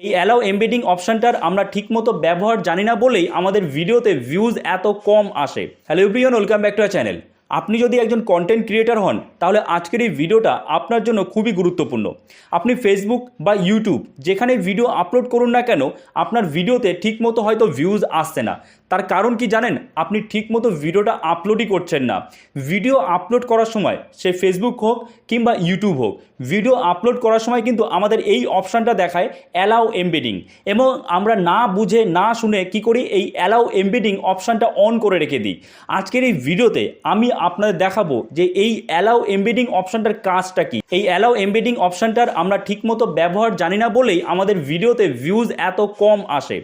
এই allow embedding অপশানটার আমরা ঠিকমতো ব্যবহার জানি না বলেই আমাদের ভিডিওতে ভিউজ এত কম আসে। Hello everyone welcome back to our channel আপনি যদি একজন কন্টেন্ট ক্রিয়েটার হন, তাহলে আজকের এই ভিডিওটা আপনার জন্য খুবই গুরুত্বপূর্ণ। আপনি ফেসবুক বা ইউটিউব যেখানে ভিডিও আপলোড করুন না কেন, আপনার ভিডিওতে ঠিকমতো হয়তো ভিউজ আসছে না। তার কারণ কি জানেন? আপনি ঠিকমতো ভিডিওটা আপলোডই করছেন না। ভিডিও আপলোড করার সময় সে ফেসবুক হোক কিংবা ইউটিউব হোক ভিডিও আপলোড করার সময় কিন্তু আমাদের এই অপশানটা দেখায় অ্যালাউ এমবেডিং এবং আমরা না বুঝে, না শুনে কি করি? এই অ্যালাউ এমবেডিং অপশানটা অন করে রেখে দিই। আজকের এই ভিডিওতে আমি আপনাদের দেখাবো যে এই অ্যালাউ এমবেডিং অপশানটার কাজটা কি। এই অ্যালাউ এমবেডিং অপশানটার আমরা ঠিকমতো ব্যবহার জানি না বলেই আমাদের ভিডিওতে ভিউজ এত কম আসে।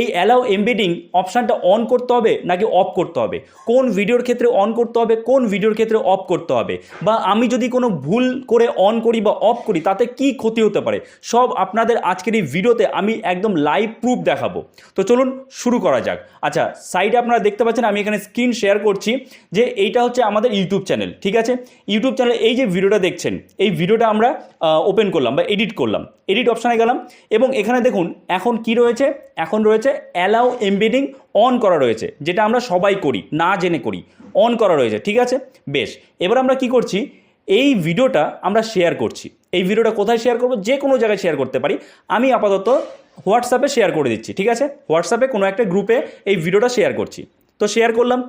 এই অ্যালাউ এমবেডিং অপশানটা অন করতে হবে নাকি অফ করতে হবে? কোন ভিডিওর ক্ষেত্রে অন করতে হবে, কোন ভিডিওর ক্ষেত্রে অফ করতে হবে? বা আমি যদি কোনো ভুল করে অন করি বা অফ করি, তাতে কি ক্ষতি হতে পারে? সব আপনাদের আজকের এই ভিডিওতে আমি একদম লাইভ প্রুফ দেখাবো। তো চলুন শুরু করা যাক। আচ্ছা সাইডে আপনারা দেখতে পাচ্ছেন, আমি এখানে স্ক্রিন শেয়ার করছি যে এইটা হচ্ছে আমাদের ইউটিউব চ্যানেল ঠিক আছে? ইউটিউব চ্যানেলে এই যে ভিডিওটা দেখছেন, এই ভিডিওটা আমরা ওপেন করলাম বা এডিট করলাম। এডিট অপশানে গেলাম এবং এখানে দেখুন, এখন কি রয়েছে? এখন রয়েছে অ্যালাউ এমবেডিং অন করা রয়েছে, যেটা আমরা সবাই করি, না জেনে করি। অন করা রয়েছে, ঠিক আছে? বেশ, এবার আমরা কি করছি? এই ভিডিওটা আমরা শেয়ার করছি। এই ভিডিওটা কোথায় শেয়ার করব? যে কোনো জায়গায় শেয়ার করতে পারি। আমি আপাতত হোয়াটসঅ্যাপে শেয়ার করে দিচ্ছি, ঠিক আছে? হোয়াটসঅ্যাপে কোনো একটা গ্রুপে এই ভিডিওটা শেয়ার করছি। তো শেয়ার করলাম।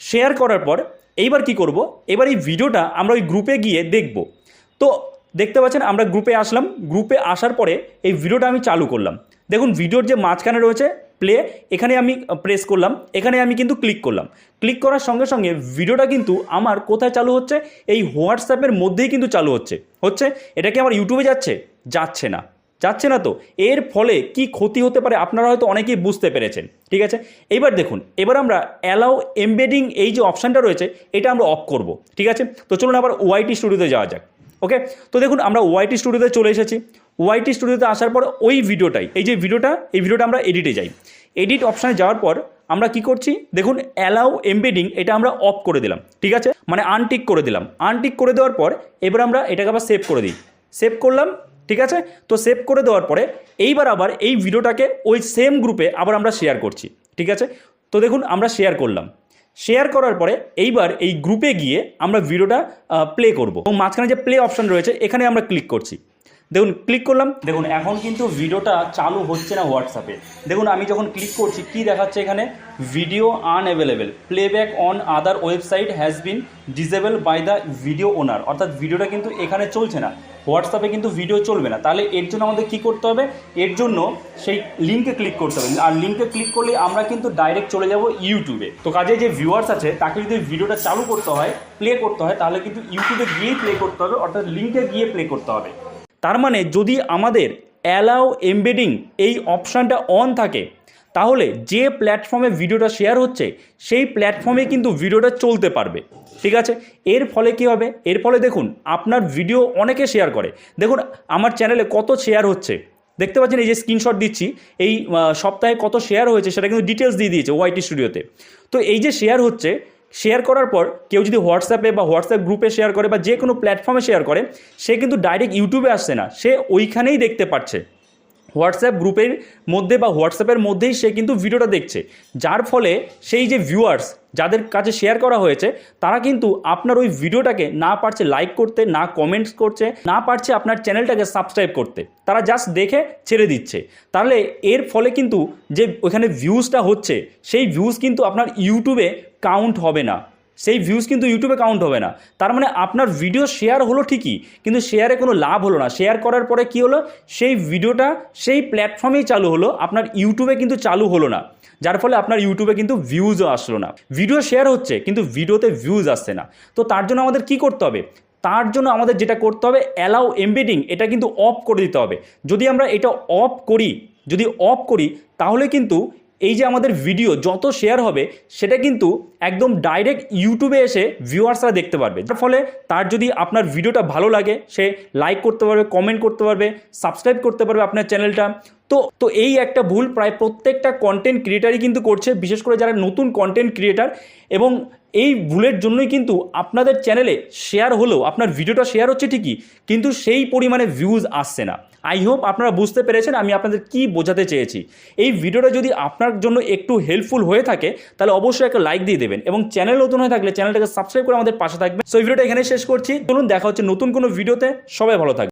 শেয়ার করার পর এইবার কি করব? এবার এই ভিডিওটা আমরা ওই গ্রুপে গিয়ে দেখব। তো দেখতে পাচ্ছেন আমরা গ্রুপে আসলাম। গ্রুপে আসার পরে এই ভিডিওটা আমি চালু করলাম। দেখুন, ভিডিওর যে মাঝখানে রয়েছে প্লে এখানে আমি প্রেস করলাম। এখানে আমি কিন্তু ক্লিক করলাম। ক্লিক করার সঙ্গে সঙ্গে ভিডিওটা কিন্তু আমার কোথায় চালু হচ্ছে? এই হোয়াটসঅ্যাপের মধ্যেই কিন্তু চালু হচ্ছে। হচ্ছে? এটা কি আমার ইউটিউবে যাচ্ছে? যাচ্ছে না। যাচ্ছে না তো। এর ফলে কি ক্ষতি হতে পারে আপনারা হয়তো অনেকেই বুঝতে পেরেছেন, ঠিক আছে? এবার দেখুন, এবার আমরা অ্যালাউ এমবেডিং এই যে অপশানটা রয়েছে, এটা আমরা অফ করব, ঠিক আছে? তো চলুন আবার ওয়াইটি স্টুডিওতে যাওয়া যাক ওকে তো দেখুন, আমরা ওয়াইটি স্টুডিওতে চলে এসেছি। ওয়াইটি স্টুডিওতে আসার পর ওই ভিডিওটাই, এই যে ভিডিওটা, এই ভিডিওটা আমরা এডিটে যাই। এডিট অপশানে যাওয়ার পর আমরা কি করছি? দেখুন অ্যালাউ এমবেডিং এটা আমরা অফ করে দিলাম, ঠিক আছে? মানে আনটিক করে দিলাম। আনটিক করে দেওয়ার পর এবার আমরা এটাকে আবার সেভ করে দিই। সেভ করলাম ঠিক আছে? তো সেভ করে দেওয়ার পরে এইবার আবার এই ভিডিওটাকে ওই সেম গ্রুপে আবার আমরা শেয়ার করছি, ঠিক আছে? তো দেখুন, আমরা শেয়ার করলাম। শেয়ার করার পরে এইবার এই গ্রুপে গিয়ে আমরা ভিডিওটা প্লে করব। এবং মাঝখানে যে প্লে অপশান রয়েছে, এখানে আমরা ক্লিক করছি। দেখুন ক্লিক করলাম। দেখুন, এখন কিন্তু ভিডিওটা চালু হচ্ছে না হোয়াটসঅ্যাপে দেখুন, আমি যখন ক্লিক করছি, কি দেখাচ্ছে এখানে? Video unavailable playback on other website has been disable by the video owner অর্থাৎ ভিডিওটা কিন্তু এখানে চলছে না। হোয়াটসঅ্যাপে কিন্তু ভিডিও চলবে না। তাহলে এর জন্য আমাদের কী করতে হবে? এর জন্য সেই লিঙ্কে ক্লিক করতে হবে। আর লিঙ্কে ক্লিক করলে আমরা কিন্তু ডাইরেক্ট চলে যাব ইউটিউবে তো কাজে যে ভিউয়ার্স আছে, তাকে যদি ভিডিওটা চালু করতে হয় প্লে করতে হয়, তাহলে কিন্তু ইউটিউবে গিয়েই প্লে করতে হবে। অর্থাৎ লিঙ্কে গিয়ে প্লে করতে হবে। তার মানে যদি আমাদের অ্যালাউ এমবেডিং এই অপশানটা অন থাকে, তাহলে যে প্ল্যাটফর্মে ভিডিওটা শেয়ার হচ্ছে, সেই প্ল্যাটফর্মে কিন্তু ভিডিওটা চলতে পারবে। ঠিক আছে? এর ফলে কি হবে? এর ফলে দেখুন, আপনার ভিডিও অনেকে শেয়ার করে। দেখুন, আমার চ্যানেলে কত শেয়ার হচ্ছে? দেখতে পাচ্ছেন এই যে স্ক্রিনশট দিচ্ছি, এই সপ্তাহে কত শেয়ার হয়েছে, সেটা কিন্তু ডিটেলস দিয়ে দিয়েছে ওয়াইটি স্টুডিওতে তো এই যে শেয়ার হচ্ছে শেয়ার করার পর কেউ যদি হোয়াটসঅ্যাপে বা হোয়াটসঅ্যাপ গ্রুপে শেয়ার করে বা যে কোনো প্ল্যাটফর্মে শেয়ার করে, সে কিন্তু ডাইরেক্ট ইউটিউবে আসছে না। সে ওইখানেই দেখতে পাচ্ছে হোয়াটসঅ্যাপ গ্রুপের মধ্যে বা হোয়াটসঅ্যাপের মধ্যেই সে কিন্তু ভিডিওটা দেখছে। যার ফলে সেই যে ভিউয়ার্স যাদের কাছে শেয়ার করা হয়েছে, তারা কিন্তু আপনার ওই ভিডিওটাকে না পারছে লাইক করতে, না কমেন্টস করছে, না পারছে আপনার চ্যানেলটাকে সাবস্ক্রাইব করতে। তারা জাস্ট দেখে ছেড়ে দিচ্ছে। তাহলে এর ফলে কিন্তু যে ওখানে ভিউজটা হচ্ছে, সেই ভিউজ কিন্তু আপনার ইউটিউবে কাউন্ট হবে না। সেই ভিউজ কিন্তু ইউটিউবে কাউন্ট হবে না। তার মানে আপনার ভিডিও শেয়ার হলো ঠিকই, কিন্তু শেয়ারে কোনো লাভ হলো না। শেয়ার করার পরে কি হলো? সেই ভিডিওটা সেই প্ল্যাটফর্মেই চালু হলো, আপনার ইউটিউবে কিন্তু চালু হলো না। যার ফলে আপনার ইউটিউবে কিন্তু ভিউজও আসলো না। ভিডিও শেয়ার হচ্ছে, কিন্তু ভিডিওতে ভিউজ আসছে না। তো তার জন্য আমাদের কি করতে হবে? তার জন্য আমাদের যেটা করতে হবে অ্যালাউ এমবেডিং এটা কিন্তু অফ করে দিতে হবে। যদি আমরা এটা অফ করি, যদি অফ করি, তাহলে কিন্তু এই যে আমাদের ভিডিও যত শেয়ার হবে, সেটা কিন্তু একদম ডাইরেক্ট ইউটিউবে এসে ভিউয়ার্সরা দেখতে পারবে। যার ফলে তার যদি আপনার ভিডিওটা ভালো লাগে, সে লাইক করতে পারবে কমেন্ট করতে পারবে সাবস্ক্রাইব করতে পারবে আপনার চ্যানেলটা তো তো এই একটা ভুল প্রায় প্রত্যেকটা কন্টেন্ট ক্রিয়েটারই কিন্তু করছে, বিশেষ করে যারা নতুন কন্টেন্ট ক্রিয়েটার এবং এই ভুলের জন্যই কিন্তু আপনাদের চ্যানেলে শেয়ার হলেও, আপনার ভিডিওটা শেয়ার হচ্ছে ঠিকই, কিন্তু সেই পরিমাণে ভিউজ আসছে না। আই হোপ আপনারা বুঝতে পেরেছেন আমি আপনাদের কি বোঝাতে চেয়েছি। এই ভিডিওটা যদি আপনার জন্য একটু হেল্পফুল হয়ে থাকে, তাহলে অবশ্যই একটা লাইক দিয়ে দেবেন এবং চ্যানেল নতুন হয়ে থাকলে চ্যানেলটাকে সাবস্ক্রাইব করে আমাদের পাশে থাকবেন। সো ভিডিওটা এখানে শেষ করছি। চলুন দেখা হচ্ছে নতুন কোনো ভিডিওতে সবাই ভালো থাকবে